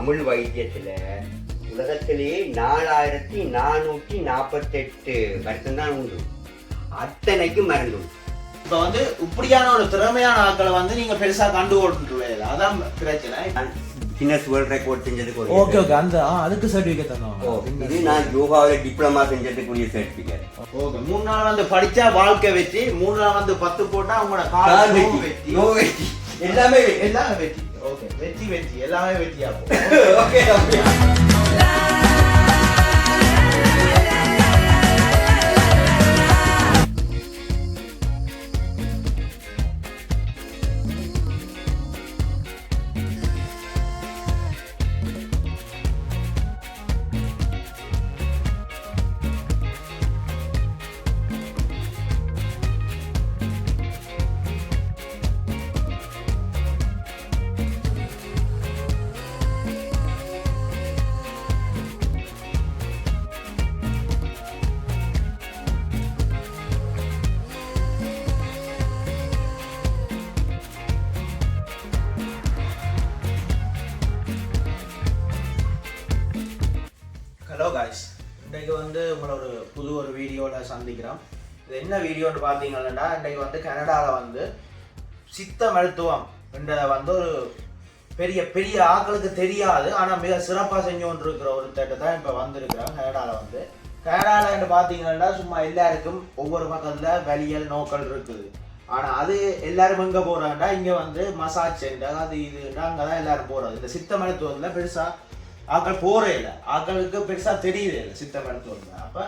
தமிழ் வைத்தியத்துல உலகத்திலேயே நாலாயிரத்தி நானூற்றி நாற்பத்தெட்டு வருஷம் தான் உண்டு. அத்தனைக்கும் மருந்து உண்டு இப்ப வந்து இப்படியான ஒரு திறமையான ஆட்களை வந்து நீங்க பெருசா கண்டுகொண்டு அதான் பிரச்சனை. நான் கின்னஸ் வேர்ல்ட் ரெக்கார்ட் செஞ்சதுக்கு ஒரு ஓகே ஓகே. அந்த அதுக்கு சர்டிஃபிகேட் தந்தோம். இது நான் யோகாவில் டிப்ளமா செஞ்சதுக்குரிய சர்டிபிகேட் ஓகே மூணு நாள் வந்து படிச்சா வாழ்க்கை வெற்றி மூணு நாள் வந்து பத்து போட்டா உங்களோட கால் வெற்றி. எல்லாமே எல்லாமே வெற்றி. ஓகே வெற்றி வெற்றி. எல்லாமே வெற்றியா போகும். ஓகே ஓகே என்ன வீடியோன்னு பார்த்தீங்கன்னா இன்றைக்கு வந்து கனடாவில் வந்து சித்த மருத்துவம் என்றதை வந்து ஒரு பெரிய பெரிய ஆட்களுக்கு தெரியாது. ஆனால் மிக சிறப்பாக செஞ்சு கொண்டு இருக்கிற ஒரு திட்டத்தை தான் இப்போ வந்திருக்கிறோம் கனடாவில் வந்து. கனடாவில் பார்த்தீங்கன்னா சும்மா எல்லாருக்கும் ஒவ்வொரு பக்கத்தில் வலியல் நோக்கள் இருக்குது. ஆனால் அது எல்லாரும் எங்கே போகிறாங்கன்னா இங்கே வந்து மசாஜ் சென்டர் அது இதுன்னா அங்கே தான் எல்லாரும் போகிறது இந்த சித்த மருத்துவத்தில் பெருசாக ஆக்கள் போகிறே இல்லை. ஆக்களுக்கு பெருசாக தெரியுதே இல்லை சித்த மருத்துவத்தில். அப்போ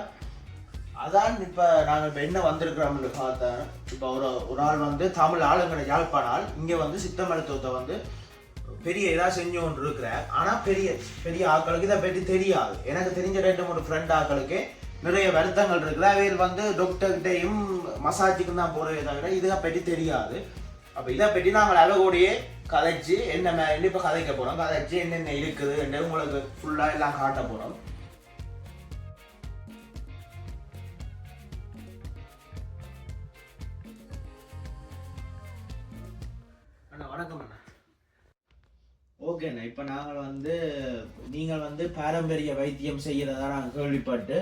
அதான் இப்போ நாங்கள் இப்போ என்ன வந்திருக்கிறோம்னு பார்த்தேன் இப்போ ஒரு ஒரு ஆள் வந்து தமிழ் ஆளுங்கிற யாழ்ப்பாண ஆள் வந்து சித்த மருத்துவத்தை வந்து பெரிய இதாக செஞ்சு ஒன்று இருக்கிறேன் ஆனால் பெரிய பெரிய ஆட்களுக்கு இதை பற்றி தெரியாது. எனக்கு தெரிஞ்ச ரெண்டு மூணு ஃப்ரெண்ட் ஆட்களுக்கு நிறைய வருத்தங்கள் இருக்குல்ல. அவையில் வந்து டாக்டர்கிட்டையும் மசாஜுக்கும் தான் போகிறதே தவிர இதை பற்றி தெரியாது. அப்போ இதை பற்றி நாங்கள் அழகோடையே கதைச்சு என்ன மே- கதைக்க போகிறோம் கதைச்சு என்னென்ன இருக்குது என்று உங்களுக்கு ஃபுல்லாக எல்லாம் காட்ட போகிறோம் அண்ணா வணக்கம் அண்ணா. ஓகேண்ணா இப்போ நாங்கள் வந்து நீங்கள் வந்து பாரம்பரிய வைத்தியம் செய்கிறதா நாங்கள் கேள்விப்பட்டு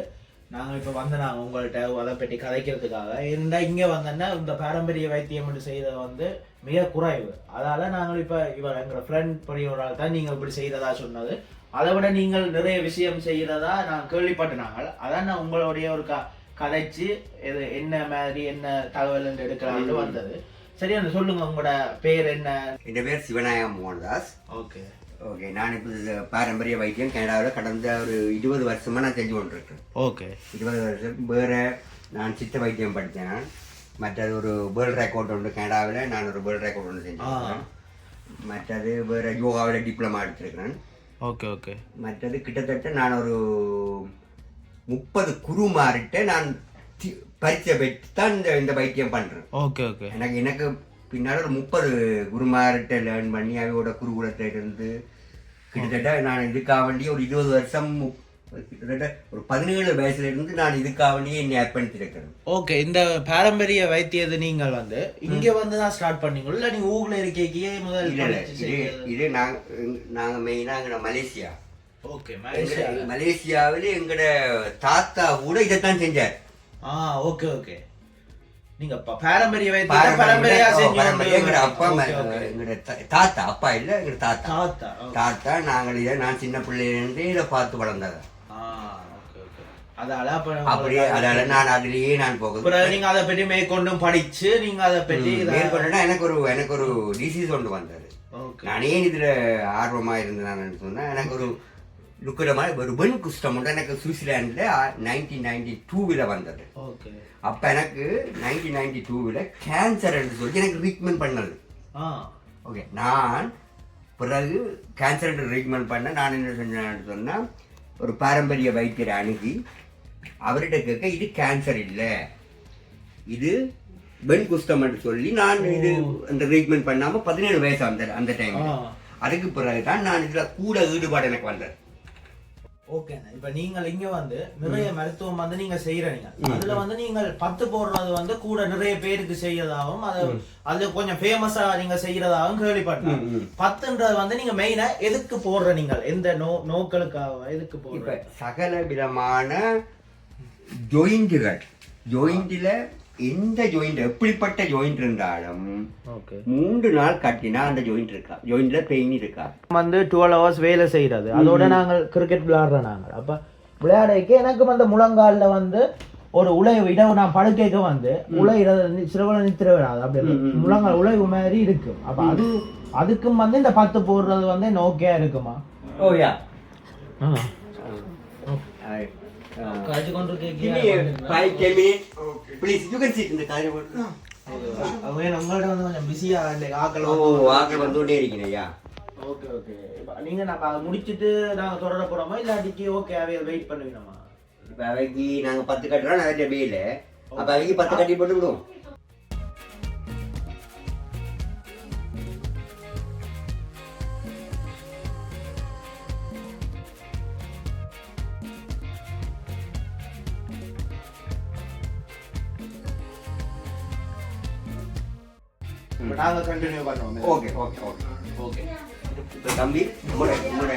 நாங்கள் இப்போ வந்து நாங்கள் உங்கள்கிட்ட அதை பற்றி கதைக்கிறதுக்காக. இருந்தால் இங்கே வந்தோன்னா இந்த பாரம்பரிய வைத்தியம் மட்டும் செய்கிறது வந்து மிக குறைவு. அதால் நாங்கள் இப்போ இவர் எங்களோட ஃப்ரெண்ட் பெரிய ஒரு ஆள் தான் நீங்கள் இப்படி செய்கிறதா சொன்னது. அதை விட நீங்கள் நிறைய விஷயம் செய்கிறதா நான் கேள்விப்பட்டேன் நாங்கள். அதான் நான் உங்களுடைய ஒரு க கதைச்சு இது என்ன மாதிரி என்ன தகவல் என்று எடுக்கலாம்னு வந்தது. சரி அந்த சொல்லுங்க உங்களோட பேர் என்ன? என் பேர் சிவநாயகம் மோகன்தாஸ். ஓகே. ஓகே நான் இப்போ பாரம்பரிய வைத்தியம். கனடாவில் கடந்த ஒரு இருபது வருஷமா நான் செஞ்சு கொண்டிருக்கேன் ஓகே. இருபது வருஷம் வேற நான் சித்த வைத்தியம் படித்தேன் நான். மற்றது ஒரு வேர்ல்ட் ரெக்கார்ட் உண்டு. கனடாவில் நான் ஒரு வேர்ல்ட் ரெக்கார்ட் ஒன்று செஞ்சிருக்கேன் மற்றது வேற யோகாவில் டிப்ளமா எடுத்திருக்கிறேன். Okay okay. மற்றது கிட்டத்தட்ட நான் ஒரு முப்பது குருமார்கிட்ட நான் பரீட்சை பெற்று தான் இந்த இந்த வைத்தியம் பண்றேன் ஓகே ஓகே. எனக்கு எனக்கு பின்னால் ஒரு முப்பது குருமார்கிட்ட லேர்ன் பண்ணி அவையோட குருகுலத்தை இருந்து கிட்டத்தட்ட நான் இதுக்காக வேண்டி ஒரு இருபது வருஷம் கிட்டத்தட்ட ஒரு பதினேழு வயசுல இருந்து நான் இதுக்காக வேண்டியே என்னை அர்ப்பணித்திருக்கிறேன் ஓகே இந்த பாரம்பரிய வைத்தியத்தை நீங்கள் வந்து இங்க வந்து தான் ஸ்டார்ட் பண்ணீங்களா? இல்ல நீங்க ஊர்ல இருக்கீங்க முதல் இது? இது நாங்க நாங்க மெயினா எங்கட மலேசியா. ஓகே. மலேசியாவில எங்கட தாத்தா கூட இதைத்தான் செஞ்சார். ஆ ஓகே ஓகே. நீங்க பாரம்பரிய பாரம்பரிய- எங்கட அப்பா. எங்கட தாத்தா அப்பா இல்ல எங்கட தாத்தா. தாத்தா. தாத்தா நாங்கள் இதை நான் சின்ன பிள்ளையிலிருந்து இதை பார்த்து வளர்ந்தது அப்படியே அதால நான் அதுலயே நான் போகுது. நீங்க அதை பற்றி மேற்கொண்டும் படிச்சு நீங்க அதை பற்றி மேற்கொண்டா எனக்கு ஒரு எனக்கு ஒரு டிசீஸ் ஒன்று வந்தது. நான் ஏன் இதுல ஆர்வமா இருந்தேன் சொன்னா எனக்கு ஒரு லுக்கிடமா ஒரு பெண் குஷ்டம் உண்டு. எனக்கு சுவிட்சர்லாந்துல நைன்டீன் நைன்டி டூவில் வந்தது. ஓகே. அப்ப எனக்கு நைன்டீன் நைன்டி டூவில் கேன்சர் என்று சொல்லி எனக்கு ட்ரீட்மெண்ட் பண்ணது. ஓகே நான் பிறகு கேன்சர் ட்ரீட்மெண்ட் பண்ண நான் என்ன செஞ்சேன்னு சொன்னா ஒரு பாரம்பரிய வைத்தியரை அணுகி அவர்கிட்ட கேட்க இது கேன்சர் இல்லை. இது பெண் குஷ்டம் என்று சொல்லி நான் இது அந்த ட்ரீட்மெண்ட் பண்ணாம பதினேழு வயசு அந்த அந்த டைம். அதுக்கு பிறகு தான் நான் இதுல கூட ஈடுபாடு எனக்கு வந்தது. ஓகேண்ணா இப்ப நீங்கள் இங்க வந்து நிறைய மருத்துவம் வந்து நீங்க செய்யறீங்க அதுல வந்து நீங்கள் பத்து போடுறது வந்து கூட நிறைய பேருக்கு செய்யறதாகவும் அது அது கொஞ்சம் ஃபேமஸா நீங்க செய்யறதாகவும் கேள்விப்பட்டேன். பத்துன்றது வந்து நீங்க மெயினா எதுக்கு போடுற நீங்கள்? எந்த நோ நோக்களுக்காக எதுக்கு போடுற? சகல விதமான ஜாயிண்ட்டுகள் ஜாயிண்ட்ல எந்த ஜாயிண்ட் எப்படிப்பட்ட ஜாயிண்ட் இருந்தாலும் ஓகே மூன்று நாள் கட்டினா அந்த ஜாயிண்ட் இருக்கா? ஜாயிண்ட்ல பெயின் இருக்கா? வந்து டுவெல் ஹவர்ஸ் வேலை செய்யறது அதோட நாங்கள் கிரிக்கெட் விளையாடுறோம் நாங்கள். அப்ப விளையாடைக்கு எனக்கு அந்த முழங்கால்ல வந்து ஒரு உழைவு இடம் நான் படுக்கைக்கு வந்து உழையிறது சிறுவலை நித்திர விடாது அப்படி முழங்கால் உழைவு மாதிரி இருக்கும். அப்ப அது அதுக்கும் வந்து இந்த பத்து போடுறது வந்து நோக்கியா இருக்குமா? ஓ யா ஓகே ஓகே நீங்க நம்ம அதை முடிச்சிட்டு நாங்க தொடர போறோமா இல்லாட்டிக்கு ஓகே அவைய வெயிட் பண்ணுவீங்கம்மா இப்போ அவைக்கு நாங்கள் பத்து கட்டுறோம் நிறைய வெயில் அப்போ அவைக்கு பத்து கட்டி போட்டு விடுவோம் இப்ப நாங்க கண்டினியூ பண்ணுவோம். ஓகே ஓகே ஓகே ஓகே இப்போ தம்பி உங்களோட உங்களோட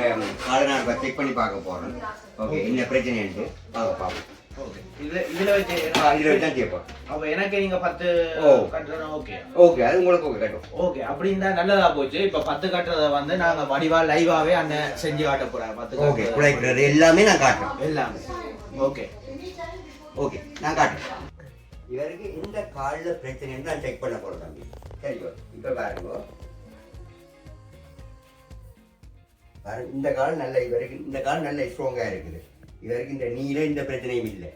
காலநாடு செக் பண்ணி பார்க்க போகிறோம் ஓகே என்ன பிரச்சனைன்ட்டு பார்க்க பார்ப்போம். ஓகே இதுல இதுல வச்சு ஆ இதில் வச்சு தான் கேட்போம். அப்ப எனக்கு நீங்க பத்து ஓ. கட்டுறோம் ஓகே ஓகே அது உங்களுக்கு ஓகே கட்டும் ஓகே அப்படின்னா நல்லதா போச்சு. இப்ப பத்து கட்டுறத வந்து நாங்க வடிவா லைவாவே அண்ணன் செஞ்சு காட்ட போறாரு. பத்து ஓகே. குழைக்கிறது எல்லாமே நான் காட்டுறேன். எல்லாமே. ஓகே ஓகே நான் காட்டுறேன். இவருக்கு இந்த காலில் பிரச்சனைன்னு நான் செக் பண்ண போகிறேன் தம்பி. சரியோ இப்போ பாருங்க. பாருங்க இந்த கால் நல்ல இவருக்கு இந்த கால் நல்ல ஸ்ட்ராங்காக இருக்குது. இவருக்கு இந்த நீல இந்த பிரச்சனையும் இல்லை.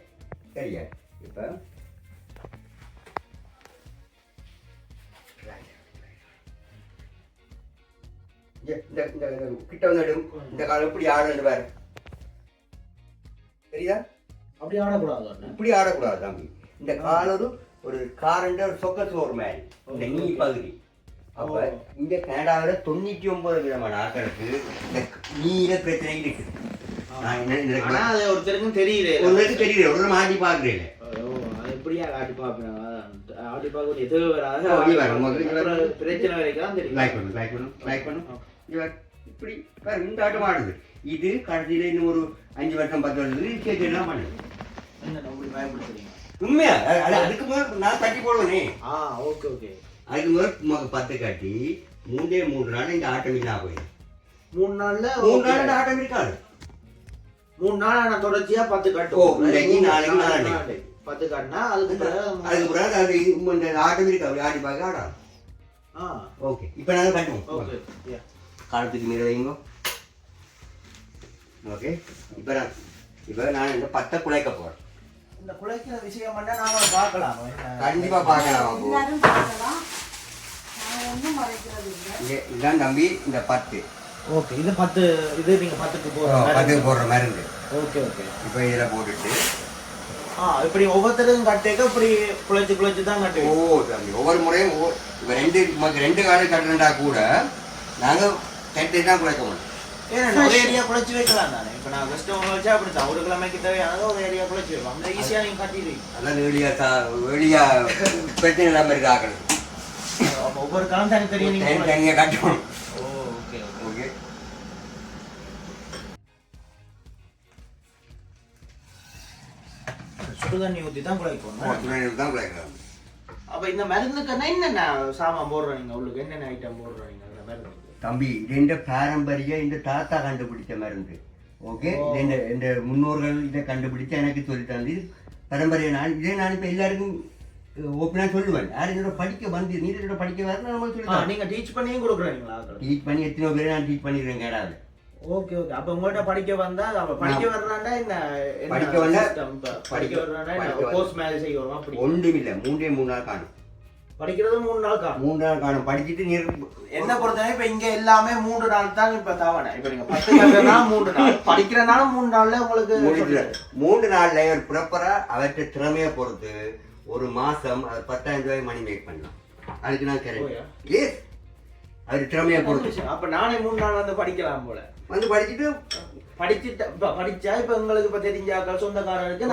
சரியா? இப்போ இந்த இந்த கிட்ட வந்து நடு. இந்த கால் எப்படி ஆடுன்னு பாரு. சரியா? அப்படி ஆடக்கூடாது இப்படி ஆடக்கூடாது தம்பி இந்த கால் ஒரு ஒரு காரண்ட ஒரு சொக்க சோறு மாதிரி. இந்த நீ பகுதி. அப்ப. இங்க கனடாவில் தொண்ணூற்றி ஒன்பது விதமான ஆட்களுக்கு இந்த நீர பிரச்சனை இருக்கு. நான் என்ன இந்த அது ஒருத்தருக்கும் தெரியல. உங்களுக்கு தெரியல. ஒரு மாட்டி அது எப்படியா காட்டி பாப்பீங்க ஆட்டி பார்க்க எதுவும் வராது. பிரச்சனை வரைக்கும் தெரியும். லைக் பண்ணும் லைக் பண்ணும் லைக் பண்ணும் இப்படி இந்த ஆட்டம் ஆடுது. இது கடைசியில இன்னும் ஒரு அஞ்சு வருஷம் பத்து வருஷத்துக்கு எல்லாம் பண்ணுது. என்ன அப்படி பயப்படுத்துறீங்க உண்மையா? அதுக்கு முதல் நான் தட்டி போடுவேனே. ஆ ஓகே ஓகே. அதுக்கு முதல் பத்து கட்டி மூன்றே மூன்று நாள் இந்த ஆட்டம் இல்லா போயிடும். மூணு நாள்ல மூணு. நாள் இந்த ஆட்டம் இருக்காது. மூணு நாள் ஆனா தொடர்ச்சியா பத்து ஓ, கட்டும் இன்னைக்கு, மூணு நாளைக்கு, நாள் நாளைக்கு. பத்து கட்டினா அதுக்கு மூணு- அதுக்கு பிறகு அது இந்த ஆட்டம் இருக்கு? அப்படி ஆடி பார்க்க ஆடாது ஆ. ஓகே இப்போ நாங்கள் ஓகே yeah. காலத்துக்கு மீற வைங்க. ஓகே இப்போ நான் இப்போ நான் இந்த பத்தை குலைக்க போகிறேன் இந்த குலைக்கிற விஷயம் மட்டும் நாம பார்க்கலாம்? கண்டிப்பாக பார்க்கலாம் அப்போ. எல்லாரும் பார்க்கலாம். நான் ஒன்றும் மறைக்கிறது இல்லை. இங்க இதுதான் தம்பி இந்த பத்து. ஓகே இது பத்து இது நீங்க பத்துக்கு ஓ, பத்துக்கு போடுற மருந்து ஓகே ஓகே. இப்போ இதில் போட்டுட்டு. ஆ இப்படி ஒவ்வொருத்தரும் கட்டேக்க இப்படி குழைச்சு குழைச்சு தான் ஓ கட்டுவோம் தம்பி ஒவ்வொரு முறையும் ஒவ்வொரு இப்போ ரெண்டு நமக்கு ரெண்டு காலம் கட்டுறா கூட நாங்கள் தட்டி தான் குலைக்க மாட்டோம் ஒரு ஏரியா குழைச்சு வைக்கலாம் தானே. இப்போ நான் வெஸ்ட் ஓவர் வச்சா அப்படி தான் ஒரு கிழமைக்கு தேவையானது ஒரு ஏரியா குழைச்சு வைப்போம். அந்த ஈஸியாக நீங்கள் கட்டிடுவீங்க அதான் வெளியா சா வெளியா பிரச்சனை இல்லாமல் இருக்கு ஆக்கணும் அப்போ ஒவ்வொரு காலம் தனி தெரியும் தனி நீங்கள் தனியாக கட்டணும். ஓ ஓகே ஓகே ஓகே. சுடு தண்ணி ஊற்றி தான் குழைக்கணும். தான் அப்போ இந்த மருந்துக்குன்னா என்னென்ன சாமான் போடுறோம் நீங்கள் உங்களுக்கு என்னென்ன ஐட்டம் அந்த மருந்துக்கு. தம்பி இது இந்த பாரம்பரிய இந்த தாத்தா கண்டுபிடிச்ச மருந்து. ஓகே. இந்த இந்த முன்னோர்கள் இதை கண்டுபிடிச்சு எனக்கு சொல்லி தந்து. பாரம்பரிய நான் இதே நான் இப்போ எல்லாருக்கும் ஓப்பனாக சொல்லுவேன். யார் இதோட படிக்க வந்து நீ இதோட படிக்க வரணும் நம்ம சொல்லி. நீங்கள் டீச் பண்ணியும் கொடுக்குறீங்களா டீச் பண்ணி எத்தனை பேர் நான் டீச் பண்ணிடுறேன் கேடாது. ஓகே ஓகே அப்ப உங்கள்ட்ட படிக்க வந்தா அப்ப படிக்க வர்றாண்டா என்ன படிக்க வந்தா- படிக்க வர்றாண்டா கோர்ஸ் மேல செய்ய அப்படி? ஒன்றும் இல்லை. மூன்றே மூணு நாள் காணும். படிக்கிறது மூணு நாள் காணும். மூணு நாள் காணும். படிச்சுட்டு நீர் என்ன பொறுத்தவரை இப்ப இங்க எல்லாமே மூன்று நாள் தான் இப்ப தவணை. இப்ப நீங்க பத்து மூன்று நாள். படிக்கிறனால மூணு நாள்ல உங்களுக்கு மூணு மூன்று நாள்ல ஒரு ப்ராப்பரா அவற்றை திறமையை பொறுத்து ஒரு மாசம் அது பத்தாயிரம் ரூபாய் மணி மேக் பண்ணலாம். அதுக்கு நான் எஸ் அது திறமையை பொறுத்து. அப்ப நானே மூணு நாள் வந்து படிக்கலாம் போல. வந்து படிச்சுட்டு படிச்சுட்டு படிச்சா இப்ப உங்களுக்கு இப்ப தெரிஞ்சாக்கள் சொந்தக்காரருக்கு.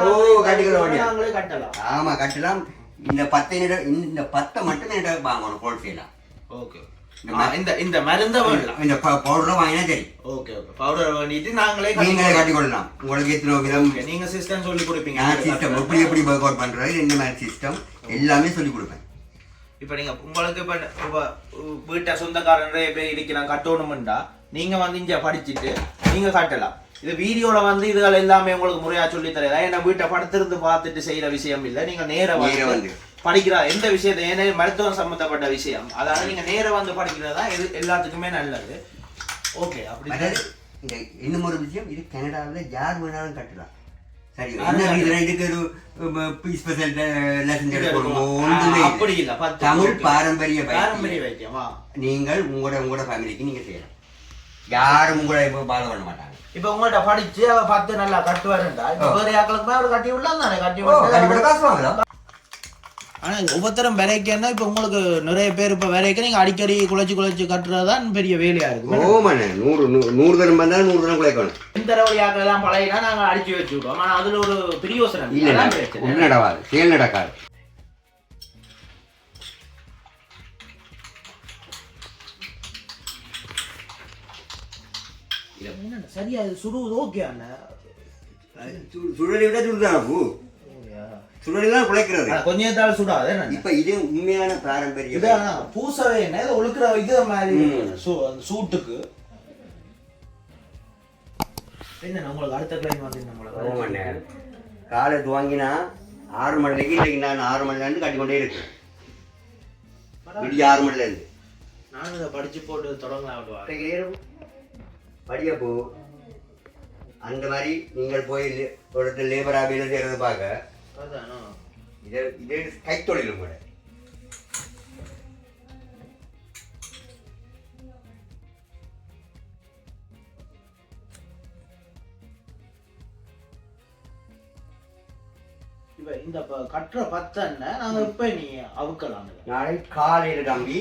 நாங்களே கட்டலாம். ஆமா கட்டலாம். இந்த பத்து நிட- இந்த பத்தை மட்டும் நிடம் வாங்கணும் ஹோல்சேலா ஓகே இந்த இந்த மருந்த வேண்டாம். இந்த பவுடரை வாங்கினா சரி. ஓகே ஓகே பவுடர் வேண்டிட்டு நாங்களே நீங்களே கட்டி கட்டிக்கொள்ளலாம். உங்களுக்கு எத்தனை விதம் Okay, நீங்க சிஸ்டம் சொல்லி கொடுப்பீங்க. சிஸ்டம் எப்படி எப்படி ஒர்க் அவுட் பண்றது? என்ன மாதிரி சிஸ்டம் எல்லாமே சொல்லி கொடுப்பேன். இப்ப நீங்க உங்களுக்கு இப்ப இப்ப வீட்டை சொந்தக்காரன் நிறைய பேர் இருக்கிறாங்க கட்டணும்டா நீங்க வந்து இங்க படிச்சுட்டு நீங்க கட்டலாம். இது வீடியோல வந்து இதுகள் எல்லாமே உங்களுக்கு முறையா சொல்லி தரேன் ஏன்னா வீட்டை படுத்திருந்து பார்த்துட்டு செய்யற விஷயம் இல்ல. நீங்க நேர நேரா வந்து. படிக்கிற எந்த விஷயத்தை ஏன்னா மருத்துவம் சம்பந்தப்பட்ட விஷயம். அதாவது நீங்க நேர வந்து படிக்கிறது தான் இது எல்லாத்துக்குமே நல்லது. ஓகே அப்படி இந்த இன்னும் ஒரு விஷயம் இது கனடாவில் யார் வேணாலும் கட்டலாம். சரி இதுக்கு ஒரு ஸ்பெஷல் லெசன் எடுக்கணுமோ. ஒன்றுமே. அப்படி இல்ல. தமிழ். பாரம்பரிய பாரம்பரிய வைத்தியம். நீங்கள் உங்களோட உங்களோட ஃபேமிலிக்கு நீங்க செய்யலாம். யாரும் உங்களை பாதம் பண்ண மாட்டாங்க. இப்ப உங்கள்ட்ட படிச்சு அவ பத்து நல்லா கட்டுவாருண்டா. இப்ப. வேற யாக்களுக்குமே அவர் கட்டி விடலாம் தானே? கட்டி விட்டு காசு வாங்கலாம் ஆனா ஒவ்வொருத்தரும் விரைக்கன்னா இப்ப உங்களுக்கு நிறைய பேர் இப்ப விரைக்க நீங்க அடிக்கடி குழைச்சு குழைச்சு கட்டுறதுதான் பெரிய வேலையா இருக்கு. ஓமண்ணே நூறு நூறு தரம் வந்தாலும் நூறு தரம் குலைக்கணும். இந்த தடவையாக எல்லாம் பழகினா நாங்க அடிச்சு வச்சு விடுவோம் ஆனா அதுல ஒரு பிரியோசனம் இல்ல. நடவாது. செயல் நடக்காது. சரியா இது சுடுவது ஓகே அண்ணா சுழலை விட சுடுதான் பூ சுழலை தான் குலைக்கிறது கொஞ்ச நேரத்தால சுடாது என்ன இப்ப இது உண்மையான பாரம்பரிய இது ஆனா பூசவே என்ன இது ஒழுக்கிற இது மாதிரி ம். சூ- அந்த சூட்டுக்கு என்ன உங்களுக்கு அடுத்த கிளைம் வந்து ஓமண்ணே நம்மள காலை துவங்கினா ஆறு மணிக்கு இன்னைக்கு நான் ஆறு மணில இருந்து கட்டிக்கொண்டே இருக்கேன் விடிய ஆறு மணில இருந்து நானும் இதை படிச்சு போட்டு தொடங்கலாம் படியப்போ அந்த மாதிரி நீங்கள் போய் லே- ஒரு இடத்துல லேபரா வேலை செய்யறத பார்க்க இது இது கைத்தொழிலும் கூட. இப்ப இந்த கட்டுற பத்தன்ன நாங்க இப்ப நீ அவுக்கலாம். நாளை காலையில தம்பி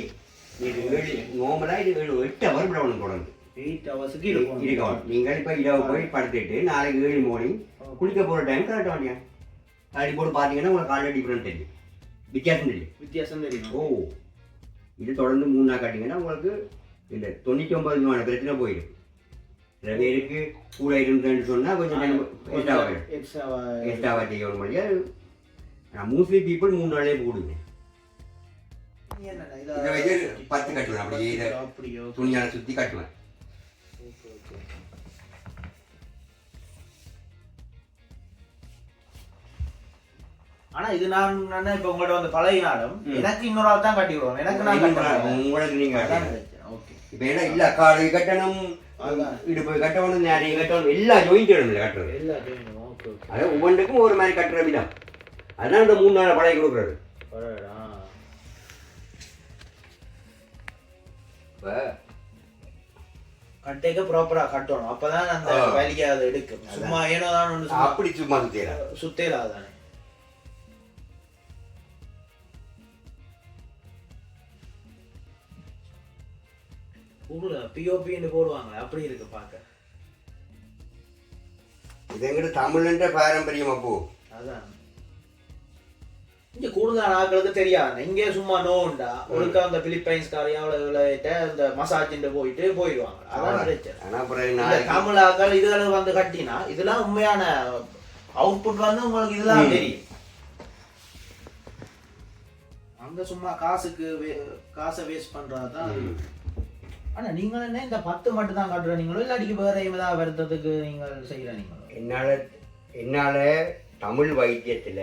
இது ஏழு நோம்பலா இது ஏழு எட்டு அவர் விடணும் தொடர்ந்து எயிட் ஹவர்ஸுக்கு இருக்கணும் இருக்கும் நீங்கள் இப்ப இரவு போய் படுத்துட்டு நாளைக்கு ஏழு மார்னிங் குளிக்க போற டைம் கரெக்ட் வேண்டியா? அப்படி போட்டு பார்த்தீங்கன்னா உங்களுக்கு காலையில் டிஃப்ரெண்ட் தெரியும். வித்தியாசம் தெரியும். வித்தியாசம் தெரியும். ஓ. இது தொடர்ந்து மூணு நாள் காட்டிங்கன்னா உங்களுக்கு இந்த தொண்ணூற்றி ஒன்பது விதமான பிரச்சனை போயிடும். சில பேருக்கு கூட இருந்ததுன்னு சொன்னால் கொஞ்சம் எக்ஸ்ட்ரா ஆகிடும் எக்ஸ்ட்ரா எக்ஸ்ட்ராவாக செய்யணும் முடியா நான் மோஸ்ட்லி பீப்புள் மூணு நாளே போடுங்க பத்து கட்டுவேன் அப்படியோ துணியால சுற்றி கட்டுவேன். ஆனா இது நான் நான் இப்ப உங்கள்ட்ட வந்து பழகினாலும். எனக்கு இன்னொரு ஆள் தான் கட்டி விடுவோம் எனக்கு நான் கட்டணும் உங்களுக்கு பிரச்சனை. ஓகே. இப்போ என்ன இல்லை காலை கட்டணும். இடுப்பு கட்டணும் நிறைய கட்டணும் எல்லா ஜாயிண்ட் கட்டுறது. எல்லாத்தையும் ஓகே ஓகே. அது ஒவ்வொன்றுக்கும் ஒரு மாதிரி கட்டுற விதம். அதான் இந்த மூணு நாள் பழகி கொடுக்குறது. இப்போ கட்டைக்கு ப்ராப்பரா கட்டணும். அப்பதான் அந்த அதை எடுக்கும். சும்மா ஏனோ தான் ஒன்று சும்மா அப்படி சும்மா சுற்றிடலாம் ஊர்ல பிஓபின்னு போடுவாங்க அப்படி இருக்கு பார்க்க. இது எங்கிட்ட தமிழ்ன்ற பாரம்பரியம் அப்போ. அதான். இங்க கூடுதல் ஆட்களுக்கு தெரியாது இங்கே சும்மா நோண்டா ஒழுக்கா அந்த பிலிப்பைன்ஸ்காரையும் அவ்வளவு இந்த மசாஜின் போயிட்டு போயிடுவாங்க. அதான் பிரச்சனை. தமிழ் ஆக்கள் இதுல வந்து கட்டினா இதெல்லாம் உண்மையான அவுட்புட் வந்து உங்களுக்கு இதெல்லாம். தெரியும். அங்க சும்மா காசுக்கு காசை வேஸ்ட் பண்றதுதான். ஆனா நீங்க என்ன இந்த பத்து மட்டும் தான் கட்டுறீங்களோ இல்லாட்டிக்கு வேற ஏதாவது வருத்தத்துக்கு நீங்கள் செய்யறீங்களோ என்னால என்னால தமிழ் வைத்தியத்துல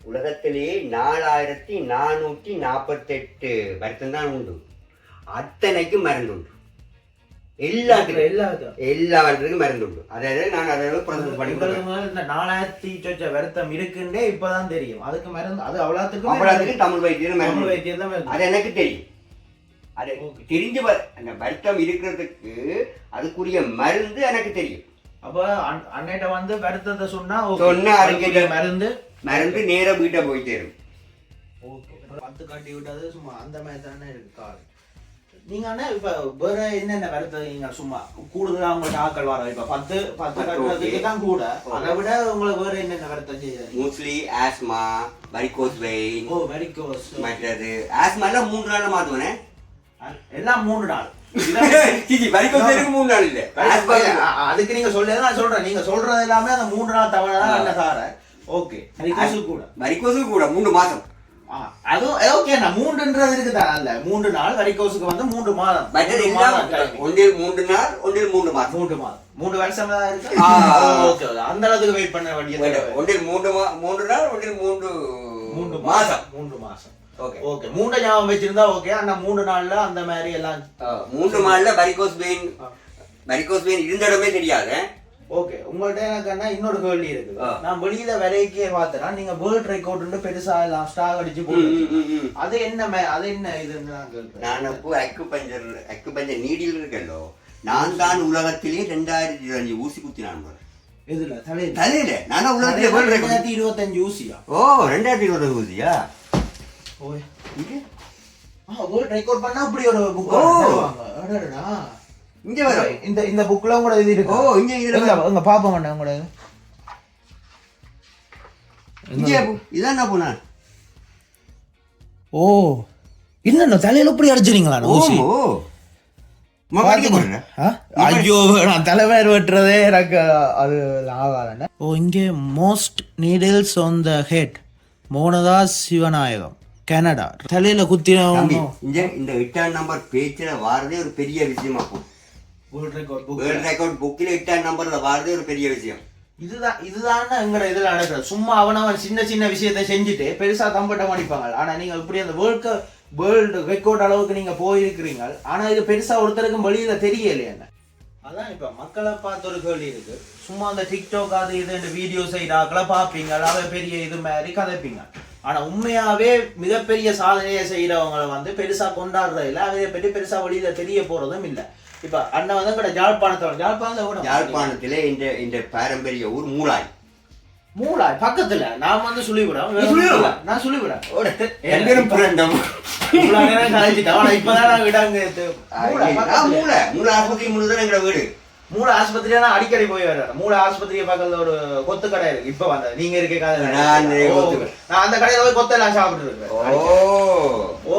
உலகத்திலேயே நாலாயிரத்தி நானூற்றி நாற்பத்தெட்டு வருத்தம் தான் உண்டு. அத்தனைக்கும் மருந்து உண்டு எல்லாத்துக்கும் எல்லாத்துக்கும். எல்லாத்துக்கும் மருந்து உண்டு அதாவது நான் அதை ப்ரொசஸ் பண்ணி எங்களுக்கு கொடுக்குறேன் முதல்ல இந்த நாலாயிரத்தி சொச்ச வருத்தம் இருக்குன்னே இப்பதான் தெரியும். அதுக்கு மருந்து அது அவ்வளோத்துக்கும் அவ்வளோத்துக்கு தமிழ் வைத்தியம் தமிழ். வைத்தியம் தான். அது எனக்கு தெரியும். அது. தெரிஞ்சு அந்த வருத்தம் இருக்கிறதுக்கு அதுக்குரிய மருந்து எனக்கு தெரியும். அப்ப அன்- அன்னைட்ட வந்து வருத்தத்தை சொன்னா. சொன்னா அதுக்கு மருந்து? மருந்து நேரா வீட்டை போய் சேரும். ஓகே பத்து காட்டி விட்டது சும்மா அந்த மாதிரி தானே இருக்கு கால். நீங்க அண்ணா இப்ப வேற என்னென்ன வருத்தீங்க சும்மா கூடுதலா உங்கள்ட்ட ஆக்கள் வர இப்ப பத்து பத்து கட்டுறதுக்கு. தான் கூட. அதை விட உங்களுக்கு வேற என்னென்ன வருத்தம் செய்யுது மோஸ்ட்லி ஆஸ்மா வரிகோஸ் வெயின் ஓ வெரிகோஸ் மற்றது ஆஸ்மா எல்லாம் மூன்று நாள்ல மாத்துவனே எல்லாம் மூணு நாள். மூணு நாள் இல்ல? அதுக்கு நீங்க சொல்றது நான் சொல்றேன். நீங்க சொல்றது எல்லாமே அந்த மூன்று நாள் தவணை தான் சார. ஓகே கூட. வரிகோஸுக்கு கூட மூணு மாசம் அதுவும் ஓகே நான் மூன்றுன்றது இருக்குதான் அல்ல மூன்று நாள் வெரிகோஸுக்கு வந்து மூன்று மாதம். மாதம். ஒன்றில் மூன்று நாள் ஒன்றில் மூன்று மாசம் மூன்று மாதம். மூன்று வருஷம் தான் இருக்கு. ஓகே. அந்த அளவுக்கு வெயிட் பண்ண வேண்டியது ஒன்றில் மூன்று மூன்று நாள் ஒன்றில் மூன்று மூன்று மாசம் மூன்று மாசம் ஓகே ஓகே மூன்று ஞாபகம் வச்சிருந்தா ஓகே ஆனா மூன்று நாள்ல அந்த மாதிரி எல்லாம் மூன்று நாள்ல வரிகோஸ் வெயின் வரிகோஸ் வெயின் இருந்த இடமே தெரியாது. ஓகே உங்கள்ட்ட எனக்கு என்ன? இன்னொரு கேள்வி இருக்கு. நான் வெளியில வரைக்கே பார்த்தேன்னா நீங்க வேர்ல்ட் ரெக்கார்டு பெருசா எல்லாம் ஸ்டாக் அடிச்சு ம். அது என்ன அது என்ன இதுன்னு நான் கேட்கிறேன் நான் அப்போ அக்கு பஞ்சர் அக்கு பஞ்சர் நீடில் இருக்கல்லோ நான் தான் உலகத்திலே ரெண்டாயிரத்தி இருபத்தஞ்சு ஊசி குத்தினான் பாரு. இதுல தலையில? தலையில. நான் உலகத்திலே வேர்ல்ட் ரெக்கார்ட் இருபத்தஞ்சு ஊசியா? ஓ ரெண்டாயிரத்தி இருபது ஊசியா? ஓய் ஆ ரெக்கார்ட் பண்ணா அப்படி ஒரு புக். அடடா. இங்க இந்த இந்த புக்ல கூட இது இருக்கு ஓ இங்க இதுல. எங்க பாப்போம் அண்ணா இங்க இதான் ஓ. இல்ல தலையில இப்படி அடிச்சிருங்களா ஓ? ஐயோ நான் தலைவர் வெட்டுறதே எனக்கு அது ஆகாதண்ணே ஓ இங்கே most needles on the head Monathas Sivanayagam. Canada. தலையில குத்தின இங்க இந்த எட்டாம் நம்பர் பேச்சுல வாரதே ஒரு பெரிய விஷயமா போகும் வேர்ல்ட் ரெக்கார்ட் புக்கில் எட்டாம் நம்பர்ல வாரதே ஒரு பெரிய விஷயம். இதுதான் இதுதான் எங்கட இதுல நடக்கிறது சும்மா அவனவன் சின்ன சின்ன விஷயத்தை செஞ்சுட்டு பெருசா தம்பட்டம் அடிப்பாங்க ஆனா நீங்க இப்படி அந்த வேர்ல்டு வேர்ல்டு ரெக்கார்ட் அளவுக்கு நீங்க போயிருக்கிறீங்க ஆனா இது பெருசா ஒருத்தருக்கும் வெளியில தெரியலையே என்ன? அதான் இப்ப மக்களை பார்த்த ஒரு கேள்வி இருக்கு. சும்மா அந்த டிக்டாக் அது இது வீடியோ செய்யறாக்களை பார்ப்பீங்க. அவை பெரிய இது மாதிரி கதைப்பீங்க. ஆனா உண்மையாவே மிகப்பெரிய சாதனையை செய்யறவங்களை வந்து பெருசா கொண்டாடுறது இல்ல. அதை பற்றி பெருசா வெளியில தெரிய போறதும் இல்ல. இப்ப அண்ணன் வந்து எங்கட ஜாழ்ப்பாணத்தோட ஜாழ்ப்பாணத்தை கூட யாழ்ப்பாணத்திலே இந்த இந்த பாரம்பரிய ஊர் மூலாய். மூளாய் பக்கத்துல. நான் வந்து சொல்லிவிடேன்? நான் சொல்லிவிடேன் விடாங்க. மூளை. மூளை மூளை ஆஸ்பத்திரி மூணு ஆஸ்பத்திரியா நான் அடிக்கடி போய் வரேன் மூளை ஆஸ்பத்திரி பக்கத்துல ஒரு கொத்து கடை இருக்கு. இப்ப வந்தது நீங்க இருக்க கொத்து கடை. நான் அந்த கடையில போய் கொத்தெல்லாம் சாப்பிட்டு இருக்கேன்.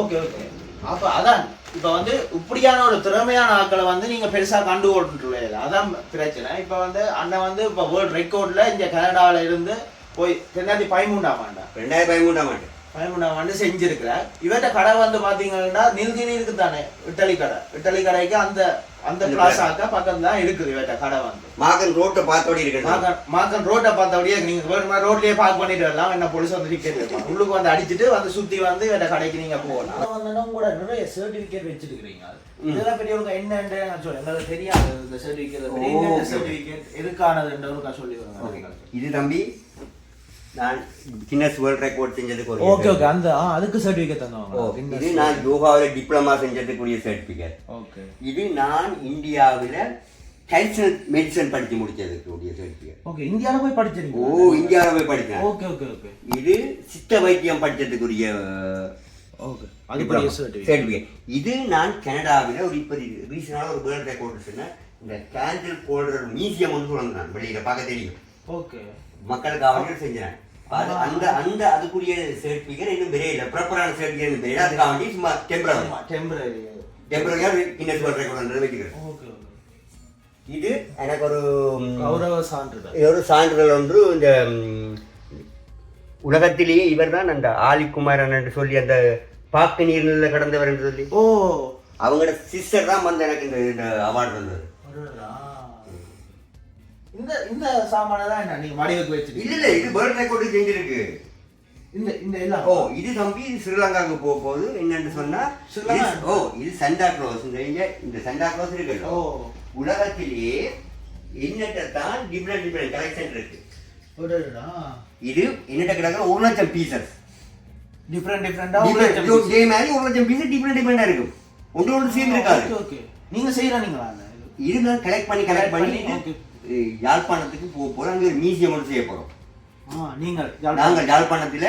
Okay okay. அப்ப அதான் இப்ப வந்து இப்படியான ஒரு திறமையான ஆட்களை வந்து நீங்க பெருசா கண்டு கொண்டுல அதான் பிரச்சனை. இப்ப வந்து அண்ணன் வந்து இப்ப வேர்ல்ட் ரெக்கார்ட்ல இங்க கனடால இருந்து போய் ரெண்டாயிரத்தி பதிமூன்றாம் ஆண்டா. ரெண்டாயிரத்தி பதிமூன்றாம் ஆண்டு. பதிமூணாம் ஆண்டு செஞ்சிருக்கிறார். இவர்கிட்ட கடை வந்து பாத்தீங்கன்னா நில்கிரி இருக்கு தானே. இட்டலி கடை. இட்டலி கடைக்கு அந்த அந்த பிளாசாக்க பக்கம் தான் இருக்குது இவர்கிட்ட கடை வந்து. மாகன் ரோட்டை பார்த்தோடி இருக்கு மாக்கன் மாக்கன் ரோட்டை பார்த்தபடியே நீங்க வேணுமா ரோட்லயே பார்க் பண்ணிட்டு வரலாம். என்ன போலீஸ் வந்து இருப்பாங்க உள்ளுக்கு வந்து அடிச்சிட்டு வந்து சுத்தி வந்து இவர்கிட்ட கடைக்கு நீங்க போகலாம். வந்து கூட நிறைய சர்டிபிகேட் வச்சிருக்கீங்க இதெல்லாம் பெரிய ஒரு என்னன்னு நான் சொல்றேன் தெரியாது. இந்த சர்டிபிகேட். சர்டிபிகேட் எதுக்கானதுன்ற சொல்லி வருங்க இது தம்பி நான் கின்னஸ் வேர்ல்ட் ரெக்கார்ட் செஞ்சதுக்கு ஒரு ஓகே ஓகே அந்த அதுக்கு சர்டிபிகேட் ஓ, தந்தவங்க இது நான் யோகாவில் டிப்ளமா செஞ்சதுக்குரிய சர்டிபிகேட் ஓகே இது நான் இந்தியாவில் கல்ச்சரல் மெடிசன் படித்து முடிச்சதுக்குரிய சர்டிபிகேட் ஓகே இந்தியால போய் ஓ படிச்சிருக்கீங்க இந்தியாவில் போய் படித்தேன் ஓகே ஓகே ஓகே இது சித்த வைத்தியம் படிச்சதுக்குரிய ஓகே சர்டிபிகேட் சர்டிபிகேட் இது நான் கனடாவில் ஒரு இப்போ ரீசனாக ஒரு வேர்ல்ட் ரெக்கார்ட் சொன்னேன். இந்த கேண்டில் போடுற மியூசியம் வந்து கொண்டு வந்தேன் வெளியில் பார்க்க தெரியும். ஓகே மக்களுக்கு அவர்கள் செஞ்சேன் அது அந்த அந்த அதுக்குரிய சர்டிஃபிகேட் இன்னும் பெரிய ப்ராப்பரான சர்டிஃபிகேட் பெரிய அதுக்காக வேண்டி சும்மா டெம்பரரி டெம்பரரி டெம்பரரியாக கின்னஸ் வேர்ல்ட் ரெக்கார்ட் வச்சுக்கிறேன் இது எனக்கு ஒரு கௌரவ சான்றிதழ். இது ஒரு சான்றிதழ் ஒன்று. இந்த உலகத்திலேயே இவர் தான் அந்த ஆலிக்குமாரன் என்று சொல்லி அந்த பாக்கு நீர்நில கடந்தவர் என்று சொல்லி. ஓ. அவங்களோட சிஸ்டர் தான் வந்து எனக்கு இந்த அவார்டு அடடா. இந்த இந்த சாமான தான் என்ன நீங்க மடிவுக்கு இல்ல வச்சிருக்கீங்க இல்ல இது வேர்ல்ட் ரெக்கார்டு செஞ்சிருக்கு. இந்த இந்த எல்லாம். ஓ இது தம்பி இது ஸ்ரீலங்காவுக்கு போக போகுது என்னன்னு சொன்னா ஸ்ரீலங்கா? ஓ இது சண்டா க்ளோஸ் இந்த இங்க இந்த சண்டா க்ளோஸ் இருக்குல்ல. ஓ. உலகத்திலேயே எண்ணற்ற தான் டிஃப்ரெண்ட் டிஃப்ரெண்ட் கலெக்ஷன் இருக்கு. இது என்னட்ட கிடக்கிற ஒரு லட்சம் பீசஸ் டிஃப்ரெண்ட் டிஃப்ரெண்டா உள்ள இதே மாதிரி ஒரு லட்சம் பீஸ் டிஃப்ரெண்ட் டிஃப்ரெண்டா இருக்கும் ஒன்று ஒன்று சேர்ந்து இருக்காது. ஓகே நீங்க செய்யறீங்களா? இது நான் கலெக்ட் பண்ணி கலெக்ட் பண்ணி யாழ்ப்பாணத்துக்கு போக போறோம் அங்க ஒரு மியூசியம் ஒன்று செய்ய போறோம் ஆ நீங்க நாங்கள் யாழ்ப்பாணத்துல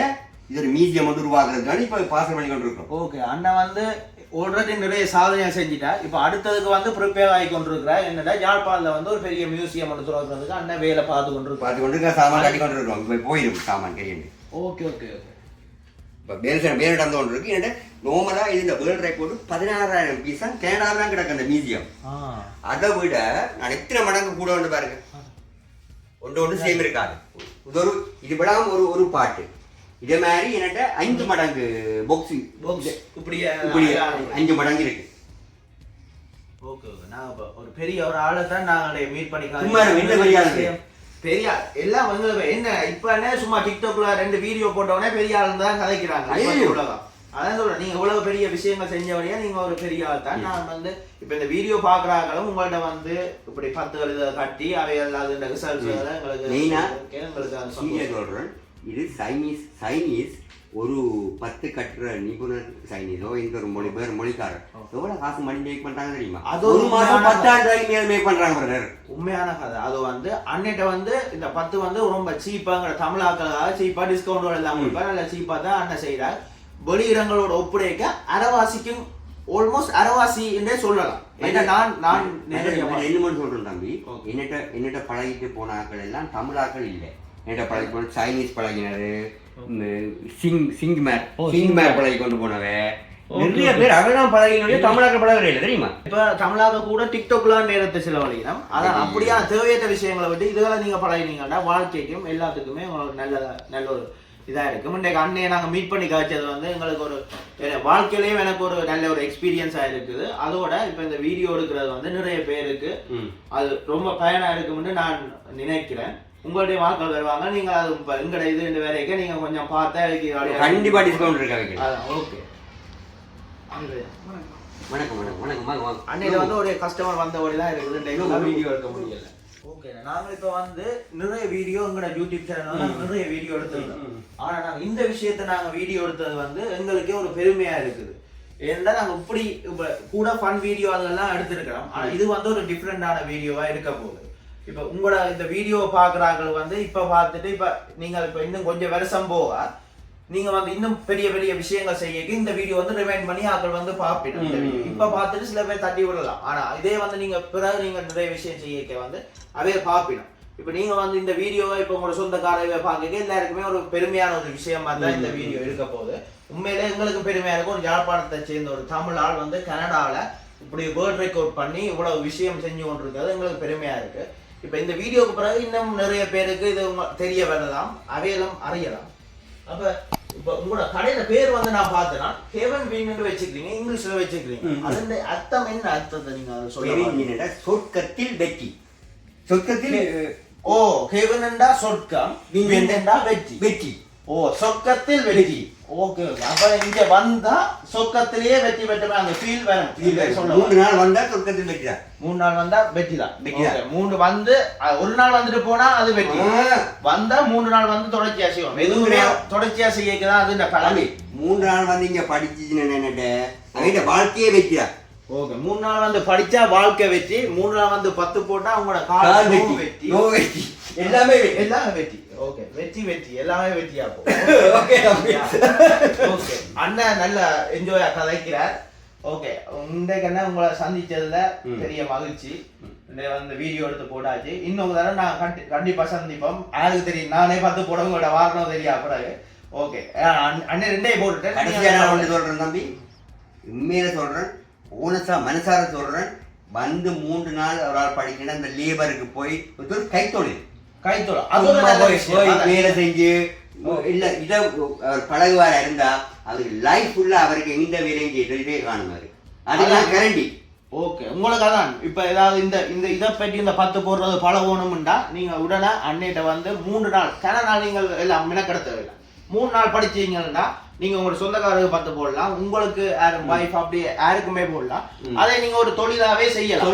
இது ஒரு மியூசியம் ஒன்று உருவாக்குறதுக்கான இப்ப பாசம் பண்ணி கொண்டு இருக்கோம் ஓகே அண்ணன் வந்து ஆல்ரெடி நிறைய சாதனையா செஞ்சுட்டா இப்போ அடுத்ததுக்கு வந்து ப்ரிப்பேர் ஆகி கொண்டிருக்கிறா என்னடா யாழ்ப்பாணத்தில் வந்து ஒரு பெரிய மியூசியம் ஒன்று திறக்கிறதுக்கு அண்ணன் வேலை பார்த்து கொண்டிருக்கா பார்த்து கொண்டு இருக்க சாமான் கட்டி கொண்டு இருக்கோம் இப்போ போயிடும் சாமான் கையண்டு ஓகே ஓகே ஓகே. இப்போ பேர் பேர் நடந்து கொண்டு இருக்கு. என்னட்ட நோமலாக இது இந்த வேர்ல்ட் ரெக்கார்டு பதினாறாயிரம் பீஸ் கேனடாவில் தான் கிடக்கு அந்த மியூசியம் அதை விட நான் எத்தனை மடங்கு கூட வந்து பாருங்க. ஒன்று ஒன்று சேம் இருக்காது. இது ஒரு இது விடாம ஒரு ஒரு பாட்டு இதே மாதிரி என்கிட்ட அஞ்சு மடங்கு பொக்ஸு பாக்ஸ் இப்படியே இப்படி அஞ்சு மடங்கு இருக்கு. ஓகே நாங்க ஒரு பெரிய ஒரு ஆளை தான் நாங்களே மீட் பண்ணிக்கலாம். பெரிய. எல்லாம் வந்து என்ன இப்ப என்ன சும்மா டிக்டாக்ல ரெண்டு வீடியோ போட்டவனே பெரிய ஆள் தான் கதைக்கிறாங்க. உலகம் அதான் சொல்றேன் நீங்க இவ்வளவு பெரிய விஷயங்கள் செஞ்சவரையா நீங்க ஒரு பெரிய ஆள் தான். நான் வந்து இப்ப இந்த வீடியோ பாக்குறாங்களும் உங்கள்ட்ட வந்து இப்படி பத்து கழுத கட்டி அவைகள் அது எங்களுக்கு மெயினா எங்களுக்கு. சொல்றேன். இது சைனீஸ் சைனீஸ் ஒரு பத்து கட்டுற நிபுணர் சைனீஸோ இந்த ஒரு மொழி பேர் மொழிக்காரர் எவ்வளவு காசு மணி மேக் பண்றாங்க தெரியுமா? அது ஒரு மாதம் பத்தாயிரம் ரூபாய்க்கு மேல மேக் பண்றாங்க பிரதர் உண்மையான கதை. அது வந்து அன்னைட்ட வந்து இந்த பத்து வந்து ரொம்ப சீப்பாங்கிற தமிழாக்களுக்காக சீப்பா டிஸ்கவுண்ட் எல்லாம் கொடுப்பா நல்ல சீப்பா தான் அண்ணன் செய்யறார் வெளியிடங்களோட ஒப்படைக்க அரைவாசிக்கும் ஆல்மோஸ்ட் அரைவாசி என்றே சொல்லலாம். ஏன்னா நான் நான் நிறைய நான் என்ன மட்டும் சொல்றேன் தம்பி. என்னட்ட என்னட்ட பழகிட்டு போன ஆட்கள் எல்லாம் தமிழாக்கள் இல்லை. என்னட்ட பழகி போன சைனீஸ் பழகினரு சிங் சிங் மேர் சிங் மேர் பழகி கொண்டு போனவ நிறைய பேர் அவெல்லாம் பழகினோடய தமிழாக்கள் பழகிறே இல்லை தெரியுமா? இப்ப தமிழாக கூட டிக்டாக்லாம் நேரத்தை செலவழிக்கணும் அதான் அப்படியா தேவையற்ற விஷயங்களை விட்டு இதுகளை நீங்க பழகினீங்கன்னா வாழ்க்கைக்கும் எல்லாத்துக்குமே உங்களுக்கு நல்ல நல்ல ஒரு இதா இருக்கும் இன்றைக்கு அண்ணையை நாங்க மீட் பண்ணி காய்ச்சது வந்து எங்களுக்கு ஒரு வாழ்க்கையிலயும் எனக்கு ஒரு நல்ல ஒரு எக்ஸ்பீரியன்ஸா இருக்குது. அதோட இப்ப இந்த வீடியோ எடுக்கிறது வந்து நிறைய பேருக்கு அது ரொம்ப பயனா இருக்கும்னு நான் நினைக்கிறேன். உங்களுடைய வாக்கள் வருவாங்க. நீங்க அது இப்ப எங்கட இது இந்த வேலைக்கு நீங்க கொஞ்சம் பார்த்தா அதுக்கு கண்டிப்பா டிஸ்கவுண்ட் இருக்கா வைக்கணும் அதான் ஓகே வணக்கம் வணக்கம் வணக்கம். அன்னையில வந்து ஒரு கஸ்டமர் வந்த தான் இருக்குது வீடியோ எடுக்க முடியல. ஓகே நாங்க இப்ப வந்து நிறைய வீடியோ எங்களோட யூடியூப் சேனல்ல நிறைய வீடியோ எடுத்திருக்கோம். ஆனா நாங்க இந்த விஷயத்தை நாங்க வீடியோ எடுத்தது வந்து எங்களுக்கே ஒரு பெருமையா இருக்குது. ஏன்னா நாங்க இப்படி இப்ப கூட ஃபன் வீடியோ அதெல்லாம் எடுத்திருக்கிறோம். ஆனா இது வந்து ஒரு டிஃப்ரெண்டான வீடியோவா இருக்க போகுது. இப்ப உங்களோட இந்த வீடியோ பாக்குறாங்க வந்து இப்ப பார்த்துட்டு இப்ப நீங்க இப்ப இன்னும் கொஞ்சம் வருஷம் போக நீங்க வந்து இன்னும் பெரிய பெரிய விஷயங்கள் செய்ய இந்த வீடியோ வந்து ரிமைண்ட் பண்ணி ஆக்கள் வந்து பார்ப்பீங்க. இப்ப பார்த்துட்டு சில பேர் தட்டி விடலாம். ஆனா இதே வந்து நீங்க பிறகு நீங்க நிறைய விஷயம் செய்ய வந்து அதே பார்ப்பிடும் இப்ப நீங்க வந்து இந்த வீடியோவை இப்ப உங்களோட சொந்தக்காரவை பார்க்க எல்லாருக்குமே ஒரு பெருமையான ஒரு விஷயமா தான் இந்த வீடியோ இருக்க போகுது. உண்மையிலே எங்களுக்கு பெருமையா இருக்கும். ஒரு யாழ்ப்பாணத்தை சேர்ந்த ஒரு தமிழ் ஆள் வந்து கனடால இப்படி வேர்ட் ரெக்கார்ட் பண்ணி இவ்வளவு விஷயம் செஞ்சு கொண்டிருக்கிறது எங்களுக்கு பெருமையா இருக்கு. இப்ப இந்த வீடியோக்கு பிறகு இன்னும் நிறைய பேருக்கு இது தெரிய வரலாம். அவையெல்லாம் அறியலாம். அப்ப இப்ப உங்களோட கடையில பேர் வந்து நான் பார்த்தேன்னா ஹெவன் வீன்னு வச்சுக்கிறீங்க இங்கிலீஷ்ல வச்சுக்கிறீங்க. அதோட அர்த்தம் என்ன அர்த்தத்தை நீங்க சொல்ல சொர்க்கத்தில் வெற்றி. சொர்க்கத்தில் ஓ ஹெவன் என்றா சொர்க்கம் வீண் என்றா வெற்றி. வெற்றி. ஓ சொர்க்கத்தில் வெற்றி. ஓகே அப்ப இங்க வந்தா சொர்க்கத்திலேயே வெற்றி பெற்ற அந்த ஃபீல் வரும் மூன்று நாள் வந்தா சொர்க்கத்தில் வெற்றி தான். மூணு நாள் வந்தா வெற்றி தான். தான். மூணு வந்து ஒரு நாள் வந்துட்டு போனா அது வெற்றி. வந்தா மூணு நாள் வந்து தொடர்ச்சியா செய்வோம் எதுவுமே தொடர்ச்சியா செய்யதான் அது இந்த பழமை மூன்று நாள் வந்து இங்க படிச்சுன்னு நினைட்ட அவங்க வாழ்க்கையே வெற்றி தான். ஓகே மூணு நாள் வந்து படிச்சா வாழ்க்கை வெற்றி. மூணு நாள் வந்து பத்து போட்டா உங்களோட கால் வெற்றி. எல்லாமே எல்லாமே வெற்றி. ஓகே வெற்றி வெற்றி. எல்லாமே வெற்றியா ஓகே ஓகே அண்ணன் நல்ல என்ஜாயா கதைக்கிறார் ஓகே இன்றைக்கு என்ன உங்களை சந்திச்சதுல. பெரிய மகிழ்ச்சி. வந்து வீடியோ எடுத்து போட்டாச்சு. இன்னொரு தடவை நான் கண்டி கண்டிப்பா சந்திப்போம். யாருக்கு தெரியும். நானே பார்த்து போட உங்களோட வாரணம் தெரியா? பிறகு ஓகே அண்ணன் ரெண்டே கடைசியா நான் ஒன்று போட்டுட்டேன் சொல்றேன் தம்பி. உண்மையில சொல்றேன். ஓனஸா மனசார சொல்றேன். வந்து மூன்று நாள் ஒரு ஆள் படிக்கணும். அந்த லேபருக்கு போய் ஒரு கைத்தொழில் அது சும்மா நல்ல போய். வேலை செஞ்சு இல்ல இத அவர் பழகுவாரா இருந்தா அவருக்கு லைஃப் ஃபுல்லா அவருக்கு எந்த வேலையும் செய்யறதே காணுமாரு அதெல்லாம் கேரண்டி ஓகே உங்களுக்கு அதான் இப்ப ஏதாவது இந்த இந்த இதை பற்றி இந்த பத்து போடுறது பழகணும்டா நீங்க உடனே அன்னைட்ட வந்து மூன்று நாள் கன நாள் நீங்கள் எல்லாம் மினக்கெடுத்த தேவையில்லை மூணு நாள் படிச்சீங்கன்னா நீங்க உங்களோட சொந்தக்காரருக்கு பத்து போடலாம் உங்களுக்கு வைஃப் அப்படி யாருக்குமே போடலாம். அதை நீங்க ஒரு தொழிலாவே செய்யலாம்.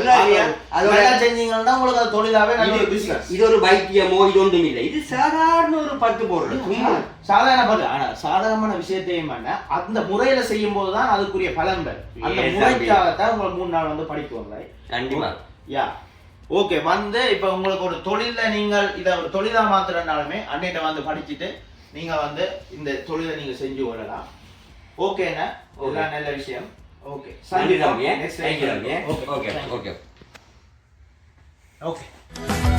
அதோட செஞ்சீங்கன்னா உங்களுக்கு அது தொழிலாவே நல்ல ஒரு பிசினஸ் இது ஒரு வைத்தியமோ இது ஒன்றும் இல்லை இது சாதாரண ஒரு பத்து சும்மா சாதாரண பதில் ஆனா சாதாரணமான விஷயத்தையும் அந்த முறையில செய்யும் போதுதான் அதுக்குரிய பலன் பெறும். அந்த முறைக்காகத்தான் உங்களுக்கு மூணு நாள் வந்து படிக்குவாங்க கண்டிப்பா. யா. ஓகே வந்து இப்போ உங்களுக்கு ஒரு தொழில நீங்கள் இதை ஒரு தொழிலா மாத்துறதுனாலுமே அன்னைட்ட வந்து படிச்சுட்டு நீங்க வந்து இந்த தொழிலை நீங்க செஞ்சு கொள்ளலாம். ஓகேண்ணா? இதெல்லாம் நல்ல விஷயம். Okay. Okay okay okay okay